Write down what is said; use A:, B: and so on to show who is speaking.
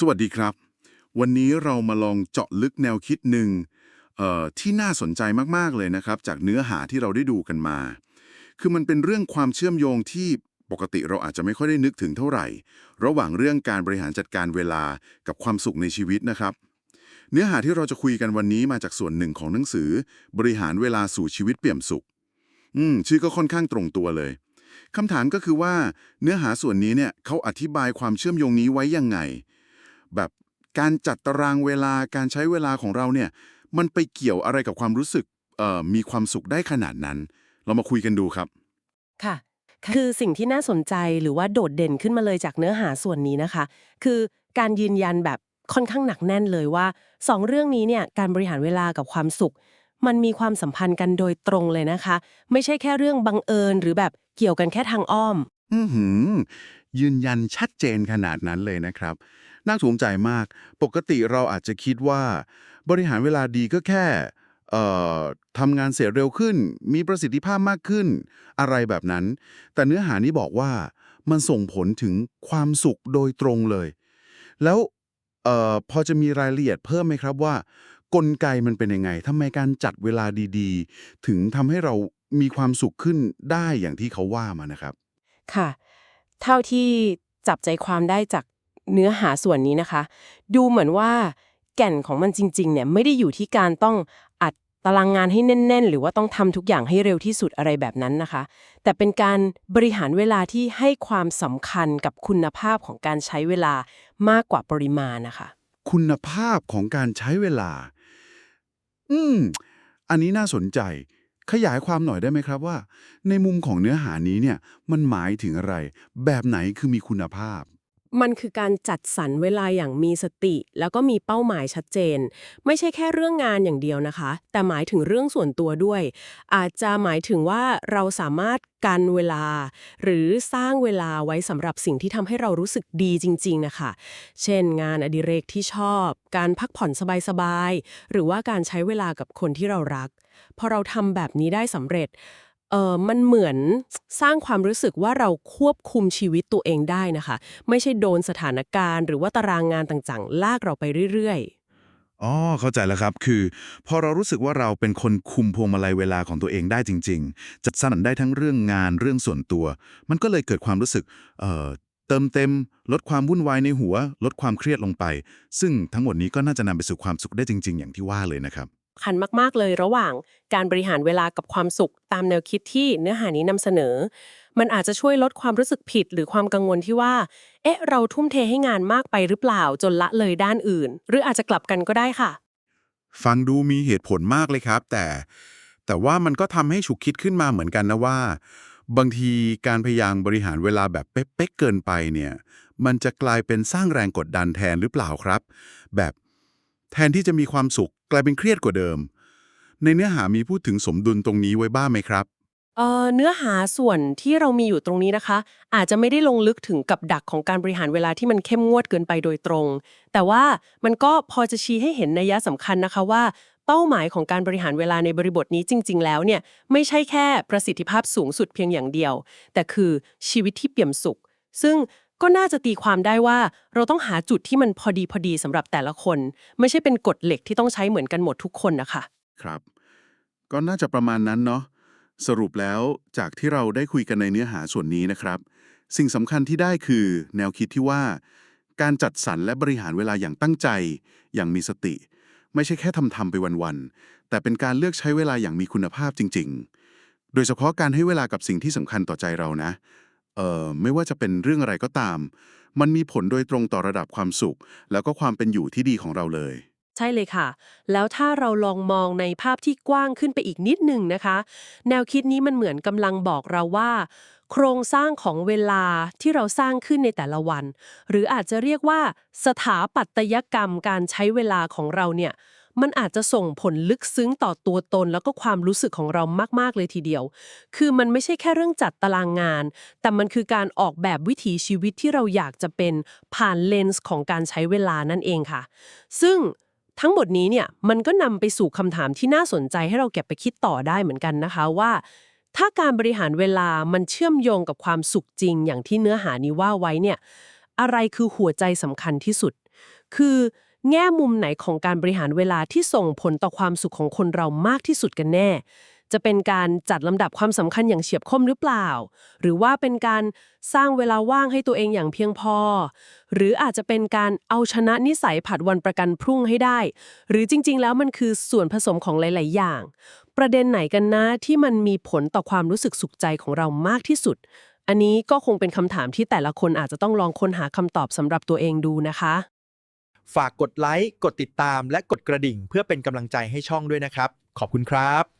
A: สวัสดีครับ วันนี้เรามาลองเจาะลึกแนวคิดหนึ่งที่น่าสนใจมาก ๆ เลยนะครับ จากเนื้อหาที่เราได้ดูกันมา คือมันเป็นเรื่องความเชื่อมโยงที่ปกติเราอาจจะไม่ค่อยได้นึกถึงเท่าไหร่ ระหว่างเรื่องการบริหารจัดการเวลากับความสุขในชีวิตนะครับ เนื้อหาที่เราจะคุยกันวันนี้มาจากส่วนหนึ่งของหนังสือ บริหารเวลาสู่ชีวิตเปี่ยมสุข อืม ชื่อก็ค่อนข้างตรงตัวเลยคำถามก็คือว่า เนื้อหาส่วนนี้เนี่ยเขาอธิบายความเชื่อมโยงนี้ไว้ยังไง แบบการจัดตารางเวลาการใช้เวลาของเราเนี่ยมันไปเกี่ยวอะไรกับความรู้สึกเอ่อมีความสุขได้ขนาดนั้น เรามาคุยกันดูครับ
B: ค่ะ คือสิ่งที่น่าสนใจหรือว่าโดดเด่นขึ้นมาเลยจากเนื้อหาส่วนนี้นะคะ คือการยืนยันแบบค่อนข้างหนักแน่นเลยว่าสองเรื่องนี้เนี่ยการบริหารเวลากับความสุข มันมีความสัมพันธ์กันโดยตรงเลยนะคะ ไม่ใช่แค่เรื่องบังเอิญหรือแบบเกี่ยวกันแค่ทางอ้อม
A: อือหือ ยืนยันชัดเจนขนาดนั้นเลยนะครับ น่าสนใจมาก ปกติเราอาจจะคิดว่า บริหารเวลาดีก็แค่ทำงานเสร็จเร็วขึ้น มีประสิทธิภาพมากขึ้น อะไรแบบนั้น แต่เนื้อหานี้บอกว่ามันส่งผลถึงความสุขโดยตรงเลย แล้วออพอจะมีรายละเอียดเพิ่มไหมครับว่า กลไกมันเป็นยังไงทำไมการจัดเวลาดีๆ ถึงทำให้เรามีความสุขขึ้นได้อย่างที่เขาว่ามานะครับ
B: ค่ะ เท่าที่จับใจความได้จากเนื้อหาส่วนนี้นะคะ ดูเหมือนว่าแก่นของมันจริงๆเนี่ยไม่ได้อยู่ที่การต้องอัดตารางงานให้แน่น ๆ หรือว่าต้องทำทุกอย่างให้เร็วที่สุดอะไรแบบนั้นนะคะ แต่เป็นการบริหารเวลาที่ให้ความสำคัญกับคุณภาพของการใช้เวลามากกว่าปริมาณนะคะ
A: คุณภาพของการใช้เวลา อืม อันนี้น่าสนใจ ขยายความหน่อยได้ไหมครับว่า ในมุมของเนื้อหานี้เนี่ยมันหมายถึงอะไร แบบไหนคือมีคุณภาพ
B: มันคือการจัดสรรเวลาอย่างมีสติ แล้วก็มีเป้าหมายชัดเจน ไม่ใช่แค่เรื่องงานอย่างเดียวนะคะ แต่หมายถึงเรื่องส่วนตัวด้วย อาจจะหมายถึงว่าเราสามารถกันเวลา หรือสร้างเวลาไว้สำหรับสิ่งที่ทำให้เรารู้สึกดีจริง ๆ นะคะ เช่น งานอดิเรกที่ชอบ การพักผ่อนสบาย ๆ หรือว่าการใช้เวลากับคนที่เรารัก พอเราทำแบบนี้ได้สำเร็จเออมันเหมือนสร้างความรู้สึกว่าเราควบคุมชีวิตตัวเองได้นะคะ ไม่ใช่โดนสถานการณ์ หรือว่าตารางงานต่างๆ ลากเราไปเรื่อยๆ
C: อ๋อเข้าใจแล้วครับคือ พอเรารู้สึกว่าเราเป็นคนคุมพวงมาลัยเวลาของตัวเองได้จริง ๆ จัดสรรได้ทั้งเรื่องงานเรื่องส่วนตัว มันก็เลยเกิดความรู้สึกเอ่อเติมเต็ม ลดความวุ่นวายในหัว ลดความเครียดลงไป ซึ่งทั้งหมดนี้ก็น่าจะนำไปสู่ความสุขได้จริง ๆ อย่างที่ว่าเลยนะครับ
B: คันมากๆเลยระหว่างการบริหารเวลากับความสุขตามแนวคิดที่เนื้อหานี้นำเสนอ มันอาจจะช่วยลดความรู้สึกผิดหรือความกังวลที่ว่า เอ๊ะ เราทุ่มเทให้งานมากไปหรือเปล่าจนละเลยด้านอื่น หรืออาจจะกลับกันก็ได้ค่ะ
C: ฟังดูมีเหตุผลมากเลยครับ แต่ แต่ว่ามันก็ทำให้ฉุกคิดขึ้นมาเหมือนกันนะว่า บางทีการพยายามบริหารเวลาแบบเป๊ะๆเกินไปเนี่ย มันจะกลายเป็นสร้างแรงกดดันแทนหรือเปล่าครับ แบบ แทนที่จะมีความสุขกลายเป็นเครียดกว่าเดิม ในเนื้อหามีพูดถึงสมดุลตรงนี้ไว้บ้างไหมครับ
B: เอ่อเนื้อหาส่วนที่เรามีอยู่ตรงนี้นะคะ อาจจะไม่ได้ลงลึกถึงกับดักของการบริหารเวลาที่มันเข้มงวดเกินไปโดยตรง แต่ว่ามันก็พอจะชี้ให้เห็นนัยสำคัญนะคะว่า เป้าหมายของการบริหารเวลาในบริบทนี้จริง ๆ แล้วเนี่ยไม่ใช่แค่ประสิทธิภาพสูงสุดเพียงอย่างเดียว แต่คือชีวิตที่เปี่ยมสุข ซึ่ง ก็น่าจะตีความได้ว่าเราต้องหาจุดที่มันพอดีพอดีสำหรับแต่ละคน ไม่ใช่เป็นกฎเหล็กที่ต้องใช้เหมือนกันหมดทุกคนนะคะ
A: ครับ ก็น่าจะประมาณนั้นเนาะสรุปแล้วจากที่เราได้คุยกันในเนื้อหาส่วนนี้นะครับ สิ่งสำคัญที่ได้คือแนวคิดที่ว่า การจัดสรรและบริหารเวลาอย่างตั้งใจ อย่างมีสติ ไม่ใช่แค่ทำทำไปวันๆแต่เป็นการเลือกใช้เวลาอย่างมีคุณภาพจริง ๆ โดยเฉพาะการให้เวลากับสิ่งที่สำคัญต่อใจเรานะ เอ่อไม่ว่าจะเป็นเรื่องอะไรก็ตาม มันมีผลโดยตรงต่อระดับความสุข แล้วก็ความเป็นอยู่ที่ดีของเราเลย
B: ใช่เลยค่ะ แล้วถ้าเราลองมองในภาพที่กว้างขึ้นไปอีกนิดหนึ่งนะคะ แนวคิดนี้มันเหมือนกำลังบอกเราว่า โครงสร้างของเวลาที่เราสร้างขึ้นในแต่ละวัน หรืออาจจะเรียกว่า สถาปัตยกรรมการใช้เวลาของเราเนี่ย มันอาจจะส่งผลลึกซึ้งต่อตัวตนแล้วก็ความรู้สึกของเรามาก ๆ เลยทีเดียว คือมันไม่ใช่แค่เรื่องจัดตารางงาน แต่มันคือการออกแบบวิถีชีวิตที่เราอยากจะเป็นผ่านเลนส์ของการใช้เวลานั่นเองค่ะ ซึ่งทั้งหมดนี้เนี่ยมันก็นำไปสู่คำถามที่น่าสนใจให้เราเก็บไปคิดต่อได้เหมือนกันนะคะว่า ถ้าการบริหารเวลามันเชื่อมโยงกับความสุขจริง อย่างที่เนื้อหานี้ว่าไว้เนี่ยอะไรคือหัวใจสำคัญที่สุด คือ แง่มุมไหนของการบริหารเวลาที่ส่งผลต่อความสุขของคนเรามากที่สุดกันแน่ จะเป็นการจัดลำดับความสำคัญอย่างเฉียบคมหรือเปล่า หรือว่าเป็นการสร้างเวลาว่างให้ตัวเองอย่างเพียงพอ หรืออาจจะเป็นการเอาชนะนิสัยผัดวันประกันพรุ่งให้ได้ หรือจริง ๆ แล้วมันคือส่วนผสมของหลาย ๆ อย่าง ประเด็นไหนกันนะที่มันมีผลต่อความรู้สึกสุขใจของเรามากที่สุด อันนี้ก็คงเป็นคำถามที่แต่ละคนอาจจะต้องลองค้นหาคำตอบสำหรับตัวเองดูนะคะ
D: ฝากกดไลค์ กดติดตาม และกดกระดิ่ง เพื่อเป็นกำลังใจให้ช่องด้วยนะครับ ขอบคุณครับ